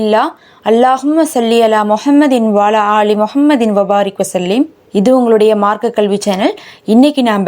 இல்லா அல்லாஹும் சல்லி அலா முஹம்மதின் வாலா ஆலி முஹம்மதின் வபாரிக் வசல்லிம். இது உங்களுடைய மார்க்க கல்வி சேனல். இன்னைக்கு நாம்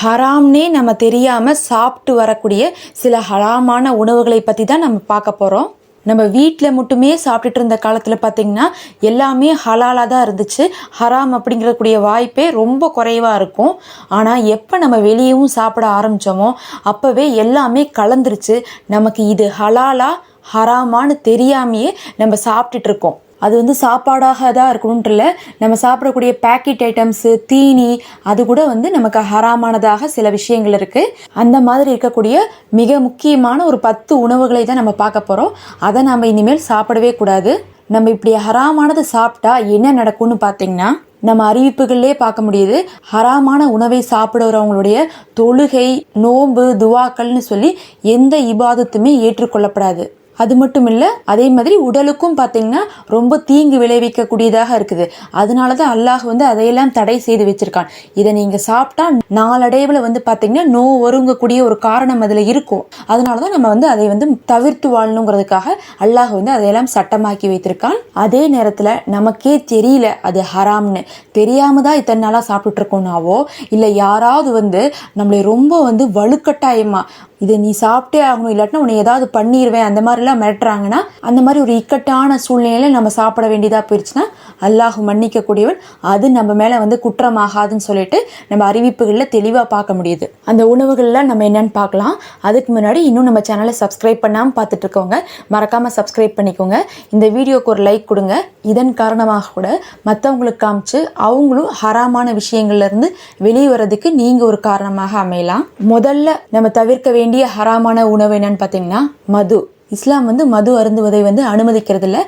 ஹராம்னே நம்ம தெரியாமல் சாப்பிட்டு வரக்கூடிய சில ஹராமான உணவுகளை பற்றி தான் நம்ம பார்க்க போகிறோம் நம்ம வீட்டில் மட்டுமே சாப்பிட்டுட்டு இருந்த காலத்தில் பார்த்திங்கன்னா எல்லாமே ஹலாலாக தான் இருந்துச்சு. ஹராம் அப்படிங்கிறக்கூடிய வாய்ப்பே ரொம்ப குறைவாக இருக்கும். ஆனால் எப்போ நம்ம வெளியவும் சாப்பிட ஆரம்பித்தோமோ அப்போவே எல்லாமே கலந்துருச்சு. நமக்கு இது ஹலாலாக ஹராமான்னு தெரியாமையே நம்ம சாப்பிட்டுட்டு இருக்கோம் அது வந்து சாப்பாடாக தான் இருக்கணுன்றல நம்ம சாப்பிடக்கூடிய பேக்கெட் ஐட்டம்ஸு தீனி அது கூட வந்து நமக்கு ஹராமானதாக சில விஷயங்கள் இருக்குது அந்த மாதிரி இருக்கக்கூடிய மிக முக்கியமான ஒரு பத்து உணவுகளை தான் நம்ம பார்க்க போகிறோம் அதை நம்ம இனிமேல் சாப்பிடவே கூடாது. நம்ம இப்படி ஹராமானது சாப்பிட்டா என்ன நடக்கும்னு பார்த்தீங்கன்னா நம்ம அறிவிப்புகள்லே பார்க்க முடியுது. ஹராமான உணவை சாப்பிடுறவங்களுடைய தொழுகை நோன்பு துவாக்கள்னு சொல்லி எந்த இபாதத்துமே ஏற்றுக்கொள்ளப்படாது. அது மட்டும் இல்லை அதே மாதிரி உடலுக்கும் பார்த்தீங்கன்னா ரொம்ப தீங்கு விளைவிக்கக்கூடியதாக இருக்குது. அதனால தான் அல்லாஹ் வந்து அதையெல்லாம் தடை செய்து வச்சிருக்கான். இதை நீங்கள் சாப்பிட்டா நாளடைவில் வந்து பார்த்தீங்கன்னா நோ ஒருங்கக்கூடிய ஒரு காரணம் அதில் இருக்கும். அதனால தான் நம்ம வந்து அதை வந்து தவிர்த்து வாழணுங்கிறதுக்காக அல்லாஹ் வந்து அதையெல்லாம் சட்டமாக்கி வைத்திருக்கான். அதே நேரத்தில் நமக்கே தெரியல அது ஹராம்னு. தெரியாமல் தான் இத்தனை நாளாக சாப்பிட்டுட்ருக்கோனாவோ இல்லை யாராவது வந்து நம்மளை ரொம்ப வந்து வலுக்கட்டாயமாக இதை நீ சாப்பிட்டே ஆகணும் இல்லாட்டினா உன்னை ஏதாவது பண்ணிடுவேன் அந்த மாதிரிலாம் மிரட்டுறாங்கன்னா அந்த மாதிரி ஒரு இக்கட்டான சூழ்நிலையில் நம்ம சாப்பிட வேண்டியதாக போயிடுச்சுன்னா அல்லாஹ் மன்னிக்கக்கூடியவன். அது நம்ம மேலே வந்து குற்றமாகாதுன்னு சொல்லிட்டு நம்ம அறிவிப்புகளில் தெளிவாக பார்க்க முடியுது. அந்த உணவுகள்லாம் நம்ம என்னன்னு பார்க்கலாம். அதுக்கு முன்னாடி இன்னும் நம்ம சேனலை சப்ஸ்கிரைப் பண்ணாமல் பார்த்துட்டு இருக்கவங்க மறக்காமல் சப்ஸ்கிரைப் பண்ணிக்கோங்க. இந்த வீடியோக்கு ஒரு லைக் கொடுங்க. இதன் காரணமாக கூட மற்றவங்களுக்கு காமிச்சு அவங்களும் ஹராமான விஷயங்கள்லேருந்து வெளியே வர்றதுக்கு நீங்கள் ஒரு காரணமாக அமையலாம். முதல்ல நம்ம தவிர்க்க வேண்டிய ஹராமான உணவு என்னன்னு பார்த்தீங்கன்னா மது. இஸ்லாம் வந்து மது அருந்துவதை வந்து அனுமதிக்கிறதில்ல.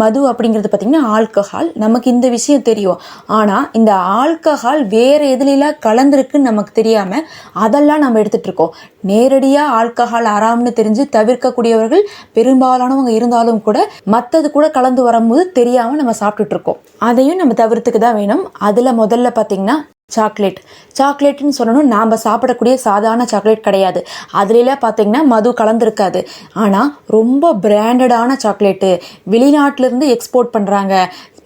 மது அப்படிங்கிறது பார்த்தீங்கன்னா ஆல்கஹால். நமக்கு இந்த விஷயம் தெரியும். ஆனால் இந்த ஆல்கஹால் வேறு எதுலாம் கலந்துருக்குன்னு நமக்கு தெரியாமல் அதெல்லாம் நம்ம எடுத்துகிட்டு இருக்கோம். நேரடியாக ஆல்கஹால் அறாம்னு தெரிஞ்சு தவிர்க்கக்கூடியவர்கள் பெரும்பாலானவங்க இருந்தாலும் கூட மற்றது கூட கலந்து வரும்போது தெரியாமல் நம்ம சாப்பிட்டுட்டு இருக்கோம். அதையும் நம்ம தவிர்த்துக்கு தான் வேணும். அதில் முதல்ல பார்த்தீங்கன்னா சாக்லேட். சாக்லேட்னு சொல்லணும் நாம் சாப்பிடக்கூடிய சாதாரண சாக்லேட் கிடையாது. அதுலலாம் பார்த்தீங்கன்னா மது கலந்துருக்காது. ஆனால் ரொம்ப பிராண்டடான சாக்லேட்டு வெளிநாட்டிலேருந்து எக்ஸ்போர்ட் பண்ணுறாங்க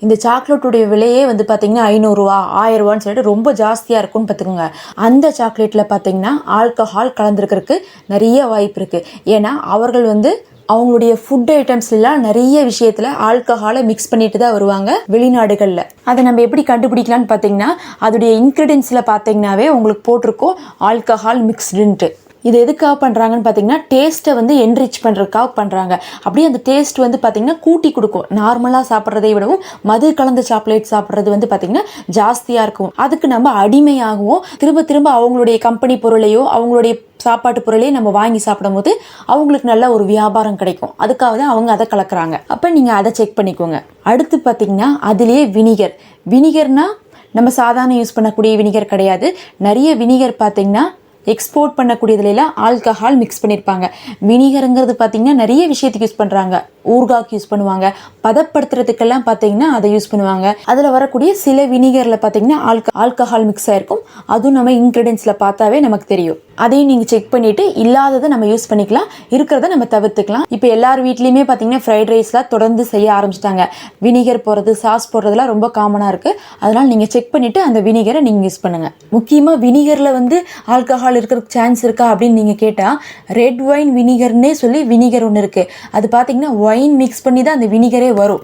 இந்த சாக்லேட்டுடைய விலையே வந்து பார்த்தீங்கன்னா ஐநூறுரூவா ஆயிரரூவான்னு சொல்லிட்டு ரொம்ப ஜாஸ்தியாக இருக்கும்னு பார்த்துக்கோங்க அந்த சாக்லேட்டில் பார்த்தீங்கன்னா ஆல்கஹால் கலந்துருக்கிறதுக்கு நிறைய வாய்ப்பு இருக்குது ஏன்னா அவர்கள் வந்து அவங்களுடைய ஃபுட் ஐட்டம்ஸ்லாம் நிறைய விஷயத்தில் ஆல்கஹாலை மிக்ஸ் பண்ணிட்டு தான் வருவாங்க வெளிநாடுகளில். அதை நம்ம எப்படி கண்டுபிடிக்கலாம்னு பார்த்தீங்கன்னா அதோடைய இன்க்ரீடியன்ஸில் பார்த்தீங்கன்னாவே உங்களுக்கு போட்டிருக்கோம் ஆல்கஹால் மிக்ஸ்டுன்ட்டு இது எதுக்காக பண்ணுறாங்கன்னு பார்த்தீங்கன்னா டேஸ்ட்டை வந்து என்ரிச் பண்ணுறதுக்காக பண்ணுறாங்க அப்படியே அந்த டேஸ்ட் வந்து பார்த்தீங்கன்னா கூட்டி கொடுக்கும். நார்மலாக சாப்பிட்றதை விடவும் மது கலந்த சாக்லேட் சாப்பிட்றது வந்து பார்த்தீங்கன்னா ஜாஸ்தியாக இருக்கும். அதுக்கு நம்ம அடிமையாகவும். திரும்ப திரும்ப அவங்களுடைய கம்பெனி பொருளையோ அவங்களுடைய சாப்பாட்டு பொருளையும் நம்ம வாங்கி சாப்பிடும்போது அவங்களுக்கு நல்ல ஒரு வியாபாரம் கிடைக்கும். அதுக்காக தான் அவங்க அதை கலக்குறாங்க. அப்போ நீங்கள் அதை செக் பண்ணிக்கோங்க. அடுத்து பார்த்தீங்கன்னா அதுலேயே வினிகர் வினிகர்னால் நம்ம சாதாரண யூஸ் பண்ணக்கூடிய வினிகர் கிடையாது. நிறைய வினிகர் பார்த்தீங்கன்னா எக்ஸ்போர்ட் பண்ணக்கூடியதுலாம் ஆல்கஹால் மிக்ஸ் பண்ணியிருப்பாங்க வினிகருங்கிறது பார்த்தீங்கன்னா நிறைய விஷயத்துக்கு யூஸ் பண்ணுறாங்க ஊர்காக்கு யூஸ் பண்ணுவாங்க. பதப்படுத்துறதுக்கெல்லாம் பார்த்தீங்கன்னா அதை யூஸ் பண்ணுவாங்க. அதில் வரக்கூடிய சில வினிகரில் பார்த்தீங்கன்னா ஆல்க ஆல்கஹால் மிக்ஸ் ஆயிருக்கும் அதுவும் நம்ம இன்க்ரீடியன்ஸில் பார்த்தாவே நமக்கு தெரியும். அதையும் நீங்கள் செக் பண்ணிட்டு இல்லாததை நம்ம யூஸ் பண்ணிக்கலாம். இருக்கிறத நம்ம தவிர்த்துக்கலாம். இப்போ எல்லார் வீட்லேயுமே பார்த்தீங்கன்னா ஃப்ரைட் ரைஸ்லாம் தொடர்ந்து செய்ய ஆரம்பிச்சிட்டாங்க. வினிகர் போடுறது சாஸ் போடுறதுலாம் ரொம்ப காமனாக இருக்குது அதனால் நீங்கள் செக் பண்ணிவிட்டு அந்த வினிகரை நீங்கள் யூஸ் பண்ணுங்கள் முக்கியமாக வினிகரில் வந்து ஆல்கஹால் இருக்கிற சான்ஸ் இருக்கா அப்படின்னு நீங்கள் கேட்டால் ரெட் ஒயின் வினிகர்னே சொல்லி வினிகர் ஒன்று இருக்குது அது பார்த்தீங்கன்னா ஒயின் மிக்ஸ் பண்ணி தான் அந்த வினிகரே வரும்.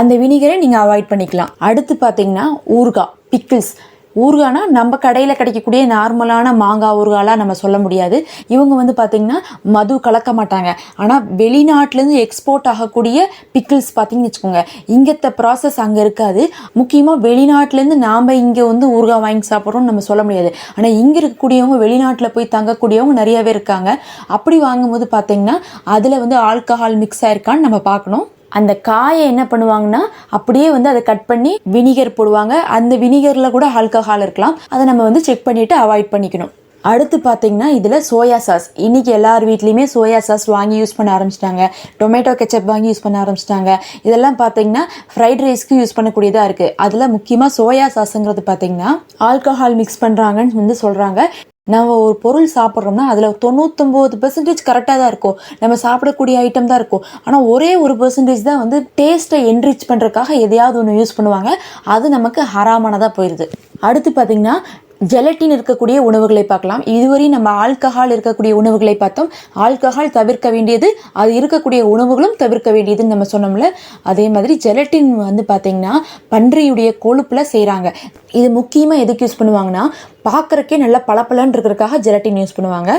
அந்த வினிகரை நீங்கள் அவாய்ட் பண்ணிக்கலாம். அடுத்து பார்த்தீங்கன்னா ஊறுகாய் பிக்கிள்ஸ் ஊறுகானா நம்ம கடையில் கிடைக்கக்கூடிய நார்மலான மாங்காய் ஊறுகாலாம் நம்ம சொல்ல முடியாது. இவங்க வந்து பார்த்திங்கன்னா மது கலக்க மாட்டாங்க. ஆனால் வெளிநாட்டிலேருந்து எக்ஸ்போர்ட் ஆகக்கூடிய பிக்கிள்ஸ் பார்த்தீங்கன்னு வச்சுக்கோங்க. இங்கத்த ப்ராசஸ் அங்கே இருக்காது. முக்கியமாக வெளிநாட்டிலேருந்து நாம் இங்கே வந்து ஊறுகாய் வாங்கி சாப்பிட்றோம்னு நம்ம சொல்ல முடியாது. ஆனால் இங்கே இருக்கக்கூடியவங்க வெளிநாட்டில் போய் தங்கக்கூடியவங்க நிறையவே இருக்காங்க. அப்படி வாங்கும்போது பார்த்தீங்கன்னா அதில் வந்து ஆல்கஹால் மிக்ஸ் ஆயிருக்கான்னு நம்ம பார்க்கணும். அந்த காயை என்ன பண்ணுவாங்கன்னா அப்படியே வந்து அதை கட் பண்ணி வினிகர் போடுவாங்க. அந்த வினிகரில் கூட ஆல்கஹால் இருக்கலாம். அதை நம்ம வந்து செக் பண்ணிவிட்டு அவாய்ட் பண்ணிக்கணும். அடுத்து பார்த்தீங்கன்னா இதில் சோயா சாஸ் இன்றைக்கி எல்லார் வீட்லேயுமே சோயா சாஸ் வாங்கி யூஸ் பண்ண ஆரம்பிச்சிட்டாங்க. டொமேட்டோ கெச்சப் வாங்கி யூஸ் பண்ண ஆரம்பிச்சிட்டாங்க. இதெல்லாம் பார்த்தீங்கன்னா ஃப்ரைட் ரைஸ்க்கு யூஸ் பண்ணக்கூடியதாக இருக்குது அதில் முக்கியமாக சோயா சாஸுங்கிறது பார்த்தீங்கன்னா ஆல்கஹால் மிக்ஸ் பண்ணுறாங்கன்னு வந்து சொல்கிறாங்க நம்ம ஒரு பொருள் சாப்பிட்றோம்னா அதில் தொண்ணூத்தொம்பது பெர்சன்டேஜ் கரெக்டாக தான் இருக்கும். நம்ம சாப்பிடக்கூடிய ஐட்டம் தான் இருக்கும். ஆனால் ஒரே ஒரு பெர்சன்டேஜ் தான் வந்து டேஸ்ட்டை என்ரிச் பண்ணுறதுக்காக எதையாவது ஒன்று யூஸ் பண்ணுவாங்க. அது நமக்கு ஹராமானதாக போயிடுது அடுத்து பார்த்திங்கன்னா ஜெலட்டின் இருக்கக்கூடிய உணவுகளை பார்க்கலாம். இதுவரை நம்ம ஆல்கஹால் இருக்கக்கூடிய உணவுகளை பார்த்தோம். ஆல்கஹால் தவிர்க்க வேண்டியது அது இருக்கக்கூடிய உணவுகளும் தவிர்க்க வேண்டியதுன்னு நம்ம சொன்னோம்ல. அதே மாதிரி ஜெலட்டின் வந்து பார்த்திங்கன்னா பன்றியுடைய கொழுப்பில் செய்கிறாங்க இது முக்கியமாக எதுக்கு யூஸ் பண்ணுவாங்கன்னா பார்க்குறக்கே நல்லா பளபளன்னு இருக்கிறதுக்காக ஜெலட்டின் யூஸ் பண்ணுவாங்க.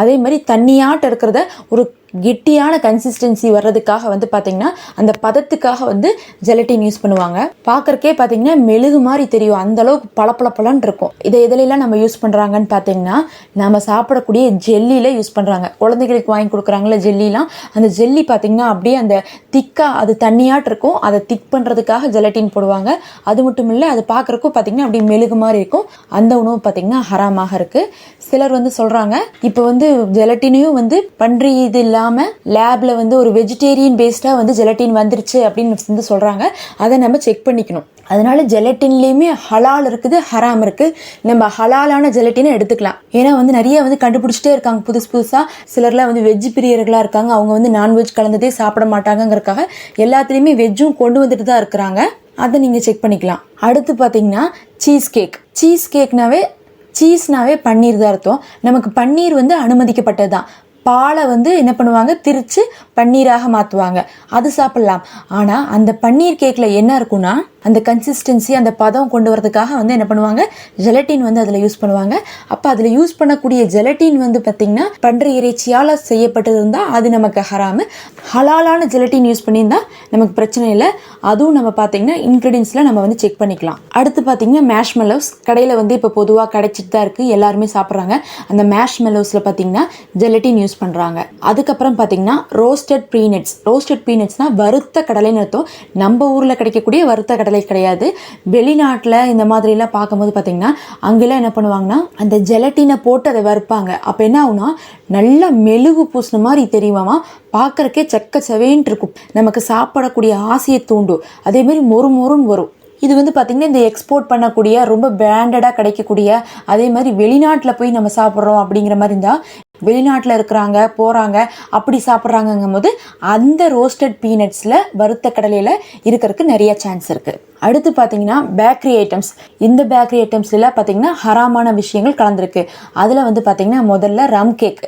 அதே மாதிரி தண்ணியாட்ட இருக்கிறத ஒரு கெட்டியான கன்சிஸ்டன்சி வர்றதுக்காக வந்து பார்த்திங்கன்னா அந்த பதத்துக்காக வந்து ஜெலட்டின் யூஸ் பண்ணுவாங்க. பார்க்குறக்கே பார்த்தீங்கன்னா மெழுகு மாதிரி தெரியும். அந்த பளபளப்பலன்னு இருக்கும். இதை எதுலெல்லாம் நம்ம யூஸ் பண்ணுறாங்கன்னு பார்த்தீங்கன்னா நம்ம சாப்பிடக்கூடிய ஜெல்லியில் யூஸ் பண்ணுறாங்க குழந்தைகளுக்கு வாங்கி கொடுக்குறாங்களே ஜெல்லிலாம் அந்த ஜெல்லி பார்த்தீங்கன்னா அப்படியே அந்த திக்காக அது தண்ணியாட்டு இருக்கும். அதை திக் பண்ணுறதுக்காக ஜெலட்டின் போடுவாங்க. அது மட்டும் இல்லை அது பார்க்குறக்கும் பார்த்தீங்கன்னா அப்படியே மெழுகு மாதிரி இருக்கும். அந்த உணவு பார்த்தீங்கன்னா ஹராமாக இருக்குது சிலர் வந்து சொல்கிறாங்க இப்போ வந்து ஜெலட்டினையும் வந்து பன்றி இது இல்லை இல்லாமல் லேபில் வந்து ஒரு வெஜிடேரியன் பேஸ்டாக வந்து ஜெலட்டின் வந்துருச்சு அப்படின்னு வந்து சொல்கிறாங்க அதை நம்ம செக் பண்ணிக்கணும். அதனால ஜெலட்டின்லேயுமே ஹலால் இருக்குது ஹராம் இருக்குது நம்ம ஹலாலான ஜெலட்டினை எடுத்துக்கலாம். ஏன்னா வந்து நிறைய வந்து கண்டுபிடிச்சிட்டே இருக்காங்க புதுசு புதுசாக சிலர்லாம் வந்து வெஜ் பிரியர்களாக இருக்காங்க. அவங்க வந்து நான்வெஜ் கலந்ததே சாப்பிட மாட்டாங்கங்கிறக்காக எல்லாத்துலேயுமே வெஜ்ஜும் கொண்டு வந்துட்டு தான் இருக்கிறாங்க. அதை நீங்கள் செக் பண்ணிக்கலாம். அடுத்து பார்த்தீங்கன்னா சீஸ் கேக் சீஸ் கேக்னாவே சீஸ்னாவே பன்னீர் தான் அர்த்தம். நமக்கு பன்னீர் வந்து அனுமதிக்கப்பட்டது தான் பாலை வந்து என்ன பண்ணுவாங்க? திரிச்சு பன்னீராக மாற்றுவாங்க அது சாப்பிட்லாம். ஆனால் அந்த பன்னீர் கேக்கில் என்ன இருக்குன்னா அந்த கன்சிஸ்டன்சி அந்த பதம் கொண்டு வரதுக்காக வந்து என்ன பண்ணுவாங்க? ஜெலட்டின் வந்து அதில் யூஸ் பண்ணுவாங்க. அப்போ அதில் யூஸ் பண்ணக்கூடிய ஜெலட்டின் வந்து பார்த்திங்கன்னா பன்றி இறைச்சியால் செய்யப்பட்டது இருந்தால் அது நமக்கு ஹராமு ஹலாலான ஜெலட்டின் யூஸ் பண்ணியிருந்தால் நமக்கு பிரச்சனை இல்லை. அதுவும் நம்ம பார்த்தீங்கன்னா இன்க்ரீடியன்ஸில் நம்ம வந்து செக் பண்ணிக்கலாம். அடுத்து பார்த்தீங்கன்னா மேஷ் மெலோஸ் கடையில் வந்து இப்போ பொதுவாக கிடைச்சிட்டு தான் இருக்குது எல்லாருமே சாப்பிட்றாங்க. அந்த மேஷ் மெலோஸில் பார்த்தீங்கன்னா ஜெலட்டின் யூஸ் பண்ணுறாங்க அதுக்கப்புறம் பார்த்தீங்கன்னா ரோஸ்டட் பீனட்ஸ் ரோஸ்டட் பீனட்ஸ்னால் வறுத்த கடலைன்னு அர்த்தம். நம்ம ஊரில் கிடைக்கக்கூடிய வறுத்த கடலை கிடையாது. வெளிநாட்டில் இந்த மாதிரிலாம் பார்க்கும்போது பார்த்தீங்கன்னா அங்கெல்லாம் என்ன பண்ணுவாங்கன்னா அந்த ஜெலட்டினை போட்டு அதை வறுப்பாங்க. அப்போ என்ன ஆகுனா நல்லா மெழுகு பூசின மாதிரி தெரியுமாமா? பார்க்கறக்கே செக்க செவேன்ட்டு இருக்கும். நமக்கு சாப்பிடக்கூடிய ஆசையை தூண்டும். அதேமாரி மொறு மொறுன்னு வரும். இது வந்து பார்த்திங்கன்னா இந்த எக்ஸ்போர்ட் பண்ணக்கூடிய ரொம்ப பிராண்டடாக கிடைக்கக்கூடிய அதே மாதிரி வெளிநாட்டில் போய் நம்ம சாப்பிட்றோம் அப்படிங்கிற மாதிரி இருந்தால் வெளிநாட்டில் இருக்கிறாங்க போகிறாங்க அப்படி சாப்பிட்றாங்கங்கும் போது அந்த ரோஸ்டட் பீனட்ஸில் வறுத்த கடலையில் இருக்கிறதுக்கு நிறைய சான்ஸ் இருக்குது அடுத்து பார்த்தீங்கன்னா பேக்கரி ஐட்டம்ஸ் இந்த பேக்கரி ஐட்டம்ஸில் பார்த்தீங்கன்னா ஹராமான விஷயங்கள் கலந்துருக்கு. அதில் வந்து பார்த்தீங்கன்னா முதல்ல ரம் கேக்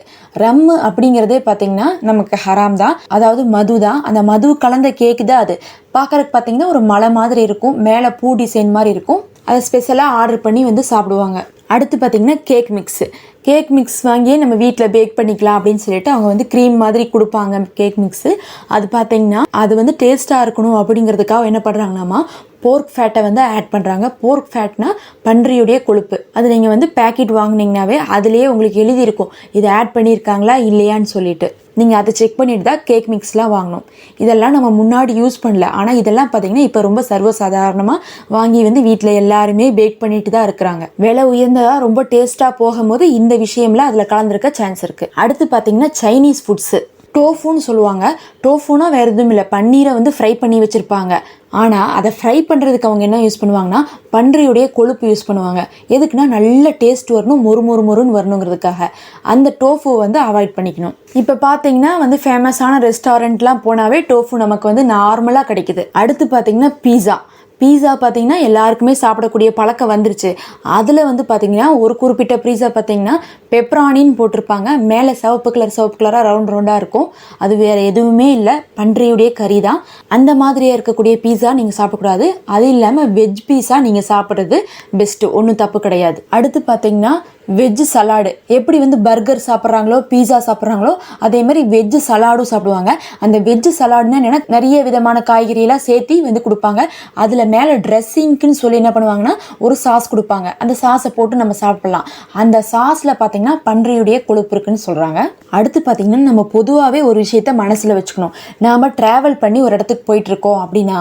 ரம் அப்படிங்கிறதே பார்த்தீங்கன்னா நமக்கு ஹராம் தான். அதாவது மது தான். அந்த மது கலந்த கேக் தான் அது. பார்க்குறதுக்கு பார்த்தீங்கன்னா ஒரு மலை மாதிரி இருக்கும். மேலே பூ டிசைன் மாதிரி இருக்கும். அதை ஸ்பெஷலாக ஆர்டர் பண்ணி வந்து சாப்பிடுவாங்க. அடுத்து பார்த்தீங்கன்னா கேக் மிக்ஸு கேக் மிக்ஸ் வாங்கியே நம்ம வீட்டில் பேக் பண்ணிக்கலாம் அப்படின்னு சொல்லிட்டு அவங்க வந்து க்ரீம் மாதிரி கொடுப்பாங்க கேக் மிக்ஸு அது பார்த்தீங்கன்னா அது வந்து டேஸ்ட்டாக இருக்கணும் அப்படிங்கிறதுக்காக என்ன பண்ணுறாங்கன்னாமா போர்க் ஃபேட்டை வந்து ஆட் பண்ணுறாங்க போர்க் ஃபேட்னா பன்றியுடைய கொழுப்பு. அது நீங்கள் வந்து பேக்கெட் வாங்கினீங்கனாவே அதுலேயே உங்களுக்கு எழுதியிருக்கும். இது ஆட் பண்ணியிருக்காங்களா இல்லையான்னு சொல்லிட்டு. நீங்கள் அதை செக் பண்ணிட்டு தான் கேக் மிக்ஸ்லாம் வாங்கணும். இதெல்லாம் நம்ம முன்னாடி யூஸ் பண்ணல. ஆனால் இதெல்லாம் பார்த்தீங்கன்னா இப்போ ரொம்ப சர்வசாதாரணமாக வாங்கி வந்து வீட்டில் எல்லாருமே பேக் பண்ணிட்டு தான் இருக்கிறாங்க. விலை உயர்ந்ததாக ரொம்ப டேஸ்ட்டாக போகும்போது இந்த விஷயம்லாம் அதில் கலந்துருக்க சான்ஸ் இருக்குது அடுத்து பார்த்தீங்கன்னா சைனீஸ் ஃபுட்ஸு டோஃபுன்னு சொல்லுவாங்க. டோஃபுனா வேறு எதுவும் இல்லை. பன்னீரை வந்து ஃப்ரை பண்ணி வச்சுருப்பாங்க. ஆனால் அதை ஃப்ரை பண்ணுறதுக்கு அவங்க என்ன யூஸ் பண்ணுவாங்கன்னா பன்றியுடைய கொழுப்பு யூஸ் பண்ணுவாங்க. எதுக்குன்னா நல்ல டேஸ்ட் வரணும் மொறு மொறு மொறுன்னு வரணுங்கிறதுக்காக. அந்த டோஃபு வந்து அவாய்ட் பண்ணிக்கணும். இப்போ பார்த்தீங்கன்னா வந்து ஃபேமஸான ரெஸ்டாரண்ட்லாம் போனாவே டோஃபு நமக்கு வந்து நார்மலாக கிடைக்குது. அடுத்து பார்த்தீங்கன்னா பீஸா பீஸா பார்த்தீங்கன்னா எல்லாருக்குமே சாப்பிடக்கூடிய பழக்கம் வந்துருச்சு. அதில் வந்து பார்த்தீங்கன்னா ஒரு குறிப்பிட்ட பீஸா பார்த்தீங்கன்னா பெப்ரானின்னு போட்டிருப்பாங்க. மேலே சிவப்பு கலர் சிவப்பு கலராக ரவுண்ட் ரவுண்டாக இருக்கும். அது வேறு எதுவுமே இல்லை. பன்றியுடைய கறி தான் அந்த மாதிரியாக இருக்கக்கூடிய பீஸா நீங்கள் சாப்பிடக்கூடாது. அது இல்லாமல் வெஜ் பீஸா நீங்கள் சாப்பிட்றது பெஸ்ட்டு ஒன்றும் தப்பு கிடையாது. அடுத்து பார்த்தீங்கன்னா வெஜ் சலாடு. எப்படி வந்து பர்கர் சாப்பிட்றாங்களோ பீஸா சாப்பிட்றாங்களோ அதே மாதிரி வெஜ் சலாடும் சாப்பிடுவாங்க. அந்த வெஜ் சலாடுனா என்னென்னா நிறைய விதமான காய்கறியெல்லாம் சேர்த்து வந்து கொடுப்பாங்க. அதில் மேலே ட்ரெஸ்ஸிங்க்குன்னு சொல்லி என்ன பண்ணுவாங்கன்னா ஒரு சாஸ் கொடுப்பாங்க. அந்த சாஸை போட்டு நம்ம சாப்பிட்லாம். அந்த சாஸில் பார்த்தீங்கன்னா பன்றியுடைய கொழுப்பு இருக்குன்னு சொல்கிறாங்க அடுத்து பார்த்தீங்கன்னா நம்ம பொதுவாகவே ஒரு விஷயத்த மனசில் வச்சுக்கணும். நாம் ட்ராவல் பண்ணி ஒரு இடத்துக்கு போயிட்டுருக்கோம் அப்படின்னா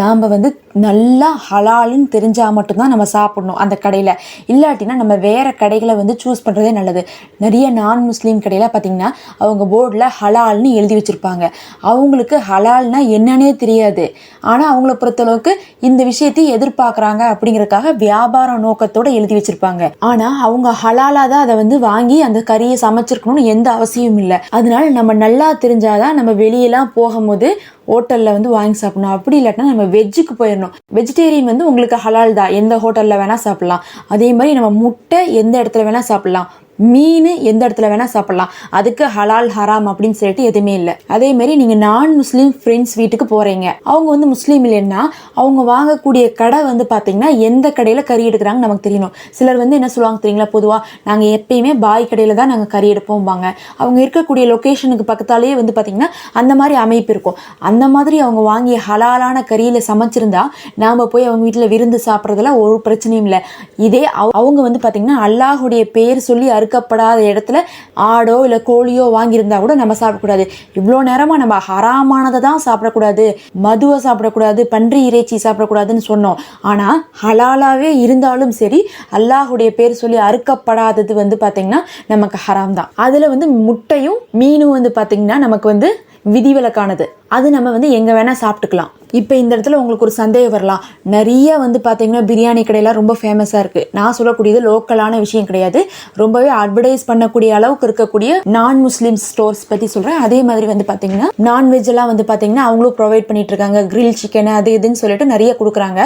நாம் வந்து நல்லா ஹலாலுன்னு தெரிஞ்சால் மட்டும்தான் நம்ம சாப்பிடணும் அந்த கடையில். இல்லாட்டினா நம்ம வேறு கடைகளை வந்து சூஸ் பண்ணுறதே நல்லது. நிறைய நான் முஸ்லீம் கடையில் பார்த்திங்கன்னா அவங்க போர்டில் ஹலால்னு எழுதி வச்சுருப்பாங்க. அவங்களுக்கு ஹலால்னா என்னன்னே தெரியாது. ஆனால் அவங்கள பொறுத்தளவுக்கு இந்த விஷயத்தை எதிர்பார்க்குறாங்க அப்படிங்கிறதுக்காக வியாபார நோக்கத்தோடு எழுதி வச்சுருப்பாங்க. ஆனால் அவங்க ஹலாலாக தான் அதை வந்து வாங்கி அந்த கறியை சமைச்சிருக்கணும்னு எந்த அவசியமும் இல்லை. அதனால நம்ம நல்லா தெரிஞ்சாதான் நம்ம வெளியெல்லாம் போகும்போது ஹோட்டலில் வந்து வாங்கி சாப்பிடணும். அப்படி இல்லாட்டினா நம்ம வெஜ்ஜுக்கு போயிடணும் வெஜிடேரியன் வந்து உங்களுக்கு ஹலால் தான். எந்த ஹோட்டலில் வேணால் சாப்பிடலாம். அதே மாதிரி நம்ம முட்டை எந்த இடத்துல வேணால் சாப்பிட்லாம். மீன் எந்த இடத்துல வேணால் சாப்பிட்லாம். அதுக்கு ஹலால் ஹராம் அப்படின்னு சொல்லிட்டு எதுவுமே இல்லை. அதே மாதிரி நீங்கள் நான் முஸ்லீம் ஃப்ரெண்ட்ஸ் வீட்டுக்கு போகிறீங்க அவங்க வந்து முஸ்லீம் இல்லைன்னா அவங்க வாங்கக்கூடிய கடை வந்து பார்த்தீங்கன்னா எந்த கடையில் கறி எடுக்கிறாங்க நமக்கு தெரியணும். சிலர் வந்து என்ன சொல்லுவாங்க தெரியுங்களா? பொதுவாக நாங்கள் எப்பயுமே பாய் கடையில் தான் நாங்கள் கறி எடுப்போம்பாங்க. அவங்க இருக்கக்கூடிய லொக்கேஷனுக்கு பக்கத்தாலேயே வந்து பார்த்தீங்கன்னா அந்த மாதிரி அமைப்பு இருக்கும். அந்த மாதிரி அவங்க வாங்கிய ஹலாலான கறியில் சமைச்சிருந்தா நாம் போய் அவங்க வீட்டில் விருந்து சாப்பிட்றதுல ஒரு பிரச்சனையும் இல்லை. இதே அவங்க வந்து பார்த்தீங்கன்னா அல்லாஹுடைய பேர் சொல்லி அறுக்கப்படாத இடத்துல ஆடோ இல்லை கோழியோ வாங்கியிருந்தா கூட நம்ம சாப்பிடக்கூடாது. இவ்வளோ நேரமாக நம்ம ஹராமானதை தான் சாப்பிடக்கூடாது. மதுவை சாப்பிடக்கூடாது. பன்றி இறைச்சி சாப்பிடக்கூடாதுன்னு சொன்னோம். ஆனால் ஹலாலாகவே இருந்தாலும் சரி அல்லாஹுடைய பேர் சொல்லி அறுக்கப்படாதது வந்து பார்த்திங்கன்னா நமக்கு ஹராம் தான். அதில் வந்து முட்டையும் மீனும் வந்து பார்த்தீங்கன்னா நமக்கு வந்து விதிவிலக்கானது. அது நம்ம வந்து எங்கே வேணால் சாப்பிட்டுக்கலாம். இப்போ இந்த இடத்துல உங்களுக்கு ஒரு சந்தேகம் வரலாம். நிறைய வந்து பார்த்தீங்கன்னா பிரியாணி கடையெல்லாம் ரொம்ப ஃபேமஸாக இருக்குது நான் சொல்லக்கூடியது லோக்கலான விஷயம் கிடையாது. ரொம்பவே அட்வர்டைஸ் பண்ணக்கூடிய அளவுக்கு இருக்கக்கூடிய நான் முஸ்லீம் ஸ்டோர்ஸ் பற்றி சொல்கிறேன் அதே மாதிரி வந்து பார்த்தீங்கன்னா நான்வெஜ் எல்லாம் வந்து பார்த்தீங்கன்னா அவங்களும் ப்ரொவைட் பண்ணிட்டு இருக்காங்க. கிரில் சிக்கன் அது இதுன்னு சொல்லிட்டு நிறைய கொடுக்குறாங்க.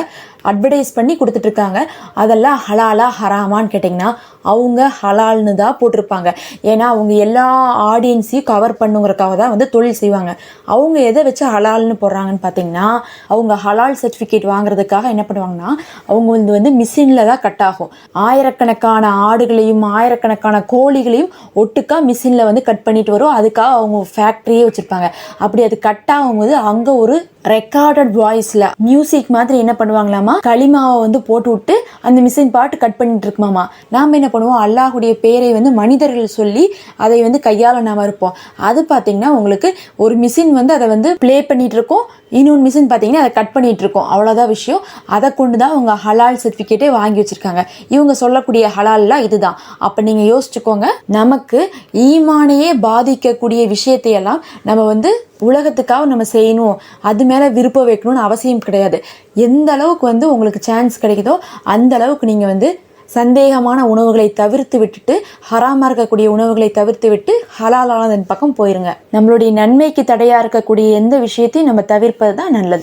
அட்வர்டைஸ் பண்ணி கொடுத்துட்டு இருக்காங்க. அதெல்லாம் ஹலாலா ஹராமான்னு கேட்டிங்கன்னா அவங்க ஹலால்னு தான் போட்டிருப்பாங்க. ஏன்னா அவங்க எல்லா ஆடியன்ஸையும் கவர் பண்ணுங்கிறக்காக தான் வந்து தொழில் செய்வாங்க. அவங்க எதை வச்சு ஹலால்னு போடுறாங்கன்னு பார்த்தீங்கன்னா அவங்க ஹலால் சர்டிஃபிகேட் வாங்குறதுக்காக என்ன பண்ணுவாங்கன்னா அவங்க வந்து வந்து மிஷினில் தான் கட் ஆகும். ஆயிரக்கணக்கான ஆடுகளையும் ஆயிரக்கணக்கான கோழிகளையும் ஒட்டுக்கா மிஷினில் வந்து கட் பண்ணிட்டு வரும். அதுக்காக அவங்க ஃபேக்ட்ரியே வச்சுருப்பாங்க. அப்படி அது கட் ஆகும்போது அங்கே ஒரு ரெக்கார்டட் வாய்ஸ்ல மியூசிக் மாதிரி என்ன பண்ணுவாங்களாமா களிமாவை வந்து போட்டு விட்டு அந்த மிஷின் பாட்டு கட் பண்ணிட்டு இருக்குமாமா நாம என்ன பண்ணுவோம்? அல்லாஹுடைய பேரை வந்து மனிதர்கள் சொல்லி அதை வந்து கையாள நாம இருப்போம். அது பாத்தீங்கன்னா உங்களுக்கு ஒரு மிஷின் வந்து அதை வந்து ப்ளே பண்ணிட்டு இருக்கோம். இன்னொன்று மிஷின் பார்த்தீங்கன்னா அதை கட் பண்ணிட்டு இருக்கோம். அவ்வளோதான் விஷயம். அதை கொண்டு தான் அவங்க ஹலால் சர்டிஃபிகேட்டே வாங்கி வச்சிருக்காங்க. இவங்க சொல்லக்கூடிய ஹலால்லாம் இதுதான். அப்போ நீங்கள் யோசிச்சுக்கோங்க. நமக்கு ஈமானையே பாதிக்கக்கூடிய விஷயத்தையெல்லாம் நம்ம வந்து உலகத்துக்காக நம்ம செய்யணும். அது மேலே விருப்பம் வைக்கணும்னு அவசியம் கிடையாது. எந்த அளவுக்கு வந்து உங்களுக்கு சான்ஸ் கிடைக்குதோ அந்த அளவுக்கு நீங்கள் வந்து சந்தேகமான உணவுகளை தவிர்த்து விட்டுட்டு ஹராமாக இருக்கக்கூடிய உணவுகளை தவிர்த்து விட்டு ஹலாலானதன் பக்கம் போயிருங்க. நம்மளுடைய நன்மைக்கு தடையாக இருக்கக்கூடிய எந்த விஷயத்தையும் நம்ம தவிர்ப்பது தான் நல்லது.